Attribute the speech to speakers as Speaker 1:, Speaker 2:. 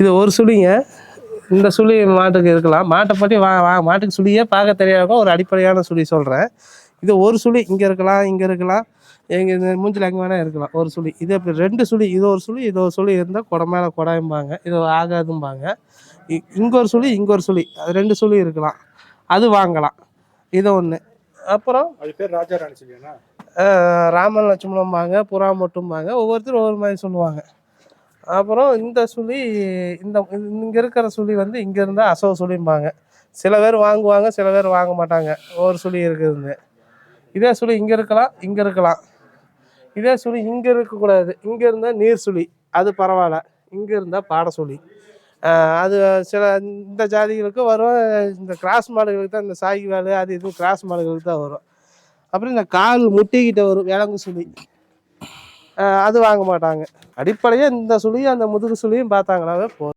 Speaker 1: இது ஒரு சுழிங்க. இந்த சுழி மாட்டுக்கு இருக்கலாம். மாட்டை பற்றி வா வா மாட்டுக்கு சுழியே பார்க்க தெரியாத ஒரு அடிப்படையான சுழி சொல்கிறேன் இது ஒரு சுழி இங்கே இருக்கலாம் இங்கே இருக்கலாம். எங்கள் மூஞ்சில் எங்கே வேணால் இருக்கலாம். ஒரு சுழி. இது அப்படி ரெண்டு சுழி இது ஒரு சுழி இது ஒரு சுழி இருந்தால் குடம் மேலே குடாயும்பாங்க. இது ஆகாதும்பாங்க. இங்க ஒரு சுழி இங்க ஒரு சுழி. அது ரெண்டு சுழி இருக்கலாம். அது வாங்கலாம். இது ஒன்று அப்புறம்
Speaker 2: அது பேர் ராஜா ராணி
Speaker 1: ராமன் லட்சுமணம்பாங்க புறா மட்டும்பாங்க ஒவ்வொருத்தரும் ஒவ்வொரு மாதிரி சொல்லுவாங்க. அப்புறம் இந்த சுழி இந்த இங்கே இருக்கிற சுழி வந்து இங்கே இருந்தால் அசோக சுழிம்பாங்க. சில பேர் வாங்குவாங்க சில பேர் வாங்க மாட்டாங்க. ஒரு சுழி இருக்குதுன்னு. இதே சுழி இங்கே இருக்கலாம் இங்கே இருக்கலாம். இதே சுழி இங்கே இருக்கக்கூடாது. இங்கே இருந்தால் நீர் சுழி. அது பரவாயில்ல. இங்கே இருந்தால் பாட சுழி. அது சில இந்த ஜாதிகளுக்கு வரும். இந்த கிராஸ் மாடுகளுக்கு தான் இந்த சாகி வேலை அது இது கிராஸ் மாடுகளுக்கு தான் வரும். அப்புறம் இந்த கால் முட்டிக்கிட்ட வரும் விலங்கு சுழி. அது வாங்க மாட்டாங்க. அடிப்படையாக இந்த சுழியும் அந்த முதுகு சுழியும் பார்த்தாங்களாவே போதும்.